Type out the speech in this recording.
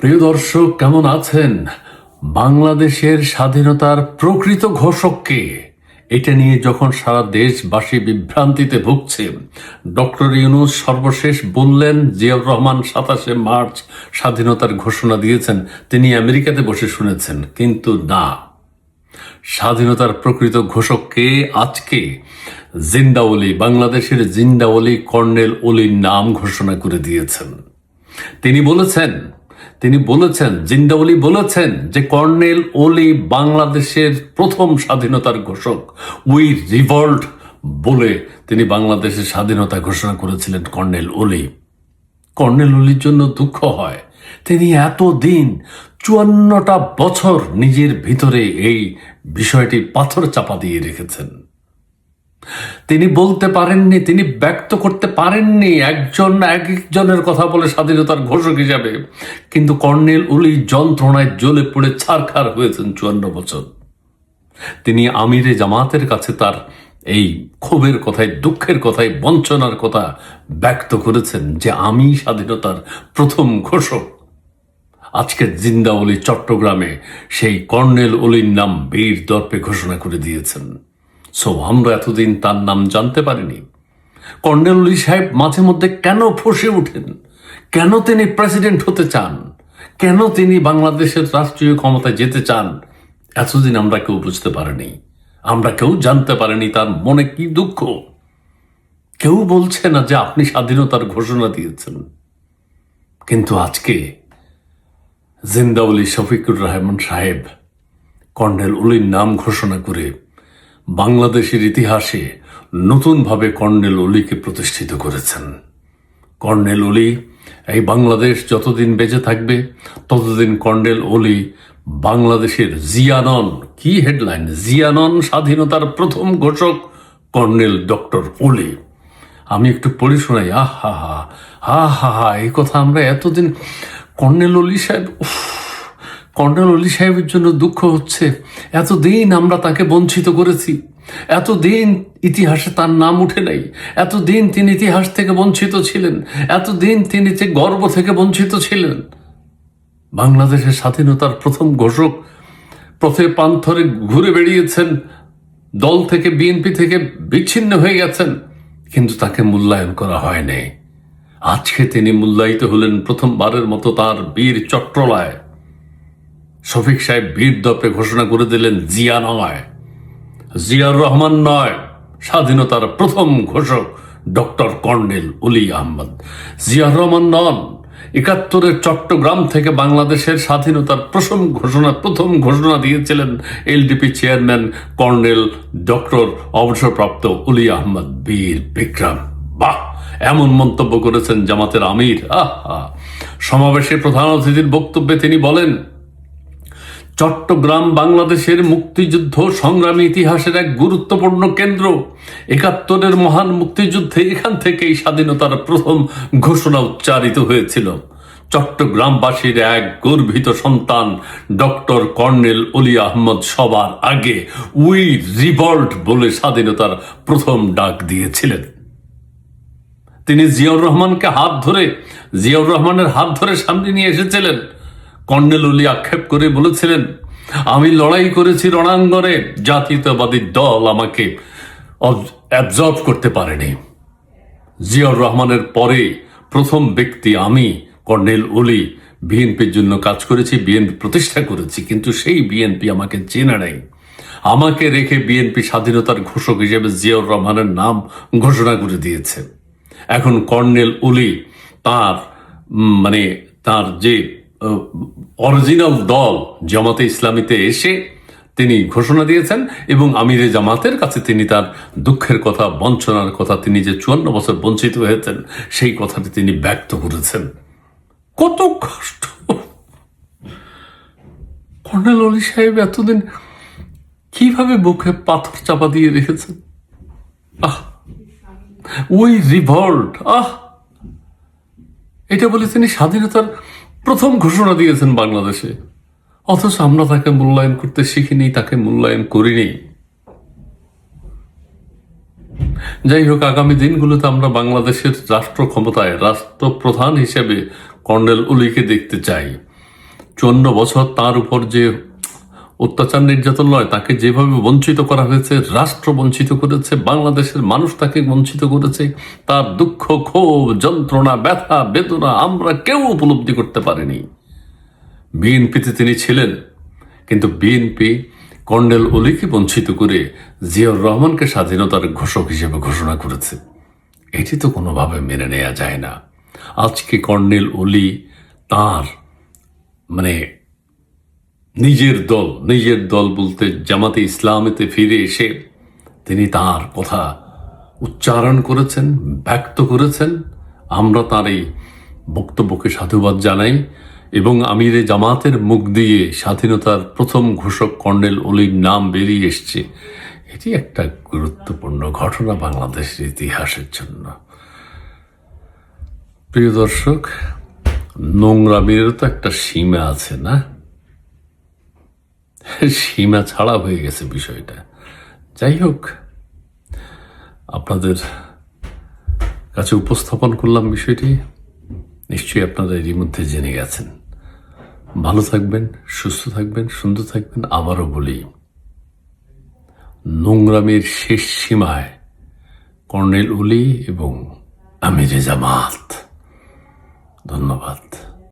প্রিয় দর্শক, কেমন আছেন? বাংলাদেশের স্বাধীনতার প্রকৃত ঘোষককে এটা নিয়ে যখন সারা দেশবাসী বিভ্রান্তিতে ভুগছে, ডক্টর ইউনুস সর্বশেষ বললেন, জিয়াউর রহমান সাতাশে মার্চ স্বাধীনতার ঘোষণা দিয়েছেন, তিনি আমেরিকাতে বসে শুনেছেন, কিন্তু না। স্বাধীনতার প্রকৃত ঘোষককে আজকে জিন্দাওলি, বাংলাদেশের জিন্দাওলি কর্নেল ওলির নাম ঘোষণা করে দিয়েছেন। তিনি বলেছেন তিনি বলেছেন জিন্দাওলি বলেছেন যে কর্নেল ওলি বাংলাদেশের প্রথম স্বাধীনতার ঘোষক। উই রিভল্ট বলে তিনি বাংলাদেশের স্বাধীনতা ঘোষণা করেছিলেন কর্নেল ওলি। কর্নেল ওলির জন্য দুঃখ হয়। তিনি এতদিন চুয়ান্নটা বছর নিজের ভিতরে এই বিষয়টি পাথর চাপা দিয়ে রেখেছেন। তিনি বলতে পারেননি, তিনি ব্যক্ত করতে পারেননি একজন এক একজনের কথা বলে স্বাধীনতার ঘোষক হিসাবে। কিন্তু কর্নেল উলি যন্ত্রণায় জ্বলে পড়ে ছারখার হয়েছেন চুয়ান্ন বছর। তিনি আমিরে জামাতের কাছে তার এই ক্ষোভের কথায়, দুঃখের কথায়, বঞ্চনার কথা ব্যক্ত করেছেন যে আমি স্বাধীনতার প্রথম ঘোষক। আজকে জিন্দাওলি চট্টগ্রামে সেই কর্নেল অলির নাম বীর দর্পে ঘোষণা করে দিয়েছেন। সো আমরা এতদিন তার নাম জানতে পারিনি। কর্নেল সাহেব মাঝে মধ্যে কেন ফসে ওঠেন কেন তিনি প্রেসিডেন্ট হতে চান? কেন তিনি বাংলাদেশের রাষ্ট্রীয় ক্ষমতায় যেতে চান? এতদিন আমরা কেউ বুঝতে পারিনি। আমরা কেউ জানতে পারিনি তার মনে কি দুঃখ। কেউ বলছে না যে আপনি স্বাধীনতার ঘোষণা দিয়েছেন। কিন্তু আজকে জিন্দাউলি শফিকুর রহমান সাহেব কর্নেল উলির নাম ঘোষণা করে বাংলাদেশের ইতিহাসে নতুনভাবে কর্নেল অলিকে প্রতিষ্ঠিত করেছেন। কর্নেল অলি এই বাংলাদেশ যতদিন বেঁচে থাকবে ততদিন কর্নেল অলি বাংলাদেশের জিয়ানন কি হেডলাইন? জিয়ানন স্বাধীনতার প্রথম ঘোষক কর্নেল ডক্টর অলি। আমি একটু পড়ে শোনাই আহ হা হা হা হা এই কথা আমরা এতদিন কর্নেল অলি সাহেব উফ, কর্নেল অলি সাহেবের জন্য দুঃখ হচ্ছে। এতদিন আমরা তাকে বঞ্চিত করেছি। এতদিন ইতিহাসে তার নাম উঠে নাই। এতদিন তিনি ইতিহাস থেকে বঞ্চিত ছিলেন। এতদিন তিনি যে গর্ব থেকে বঞ্চিত ছিলেন। বাংলাদেশের স্বাধীনতার প্রথম ঘোষক পথে পান্থরে ঘুরে বেড়িয়েছেন। দল থেকে, বিএনপি থেকে বিচ্ছিন্ন হয়ে গেছেন। কিন্তু তাকে মূল্যায়ন করা হয়নি। আজকে তিনি মূল্যায়িত হলেন প্রথমবারের মতো তার বীর চট্টলায় শফিক সাহেব বীর দপে ঘোষণা করে দিলেন, জিয়া নয়। জিয়াউর রহমান নয়। স্বাধীনতার প্রথম ঘোষক ডক্টর কর্নেল উলি আহমদ। জিয়াউর রহমান নন। একাত্তরের চট্টগ্রাম থেকে বাংলাদেশের স্বাধীনতার প্রথম ঘোষণা প্রথম ঘোষণা দিয়েছিলেন এলডিপি চেয়ারম্যান কর্নেল ডক্টর অবসরপ্রাপ্ত উলি আহমদ বীর বিক্রম। বাহ! এমন মন্তব্য করেছেন জামাতের আমির। আহা! সমাবেশে প্রধান অতিথির বক্তব্যে তিনি বলেন চট্টগ্রাম বাংলাদেশের মুক্তিযুদ্ধ সংগ্রামী ইতিহাসের এক গুরুত্বপূর্ণ কেন্দ্র। একাত্তরের মহান মুক্তিযুদ্ধে এখান থেকেই স্বাধীনতার প্রথম ঘোষণা উচ্চারিত হয়েছিল। চট্টগ্রামবাসীর এক গর্বিত সন্তান, ডক্টর কর্নেল অলি আহমদ সবার আগে উই রিভল্ট বলে স্বাধীনতার প্রথম ডাক দিয়েছিলেন। তিনি জিয়াউর রহমানকে হাত ধরে, জিয়াউর রহমানের হাত ধরে সামনে নিয়ে এসেছিলেন। কর্নেল উলি আক্ষেপ করে বলেছিলেন, আমি লড়াই করেছি রণাঙ্গনে। জাতীয়তাবাদী দল আমাকে অ্যাবজর্ব করতে পারেনি। জিয়াউর রহমানের পরে প্রথম ব্যক্তি আমি, কর্নেল উলি বিএনপির জন্য কাজ করেছি, বিএনপি প্রতিষ্ঠা করেছি, কিন্তু সেই বিএনপি আমাকে চেনে নেই। আমাকে রেখে বিএনপি স্বাধীনতার ঘোষক হিসেবে জিয়াউর রহমানের নাম ঘোষণা করে দিয়েছে। এখন কর্নেল উলি তার মানে তার যে অরিজিনাল দল জামাতে ইসলামীতে এসে তিনি ঘোষণা দিয়েছেন এবং আমিরে জামাতের কাছে তিনি তার দুঃখের কথা, বঞ্চনার কথা, তিনি যে চুয়ান্ন বছর বঞ্চিত হয়েছেন, সেই কথাটি তিনি ব্যক্ত করেছেন। কত কষ্ট! কর্নেল অলি সাহেব এতদিন কীভাবে বুকে পাথর চাপা দিয়ে রেখেছেন? আহ! ওই রিভল্ট, আহ! এটা বলে তিনি স্বাধীনতার প্রথম ঘোষণা দিয়েছেন বাংলাদেশে। অথচ আমরা তাকে মূল্যায়ন করতে শিখিনি, তাকে মূল্যায়ন করিনি। যাই হোক, আগামী দিনগুলোতে আমরা বাংলাদেশের রাষ্ট্র ক্ষমতায় রাষ্ট্রপ্রধান হিসেবে কর্নেল উলিকে দেখতে চাই। চুয়ান্ন বছর তার উপর যে অত্যাচার নির্যাতন নয়, তাকে যেভাবে বঞ্চিত করা হয়েছে, রাষ্ট্র বঞ্চিত করেছে, বাংলাদেশের মানুষ তাকে বঞ্চিত করেছে, তার দুঃখ, ক্ষোভ, যন্ত্রণা, ব্যথা, বেদনা আমরা কেউ উপলব্ধি করতে পারিনি। বিএনপিতে তিনি ছিলেন, কিন্তু বিএনপি কর্নেল অলিকে বঞ্চিত করে জিয়াউর রহমানকে স্বাধীনতার ঘোষক হিসেবে ঘোষণা করেছে। এটি তো কোনোভাবে মেনে নেওয়া যায় না। আজকে কর্নেল অলি তার মানে নিজের দল নিজের দল বলতে জামাতে ইসলামেতে ফিরে এসে তিনি তার কথা উচ্চারণ করেছেন, ব্যক্ত করেছেন। আমরা তার এই বক্তব্যকে সাধুবাদ জানাই এবং আমিরে জামাতের মুখ দিয়ে স্বাধীনতার প্রথম ঘোষক কর্নেল অলির নাম বেরিয়ে এসছে। এটি একটা গুরুত্বপূর্ণ ঘটনা বাংলাদেশের ইতিহাসের জন্য। প্রিয় দর্শক, নোংরামিরও তো একটা সীমা আছে না? সীমা ছাড়া হয়ে গেছে বিষয়টা। যাই হোক, আপনাদের কাছে উপস্থাপন করলাম বিষয়টি। নিশ্চয়ই আপনারা এরই মধ্যে জেনে গেছেন। ভালো থাকবেন, সুস্থ থাকবেন, সুন্দর থাকবেন, আবারও বলি, নোংরামের শেষ সীমায় কর্নেল উলি এবং আমিরে জামাত। ধন্যবাদ।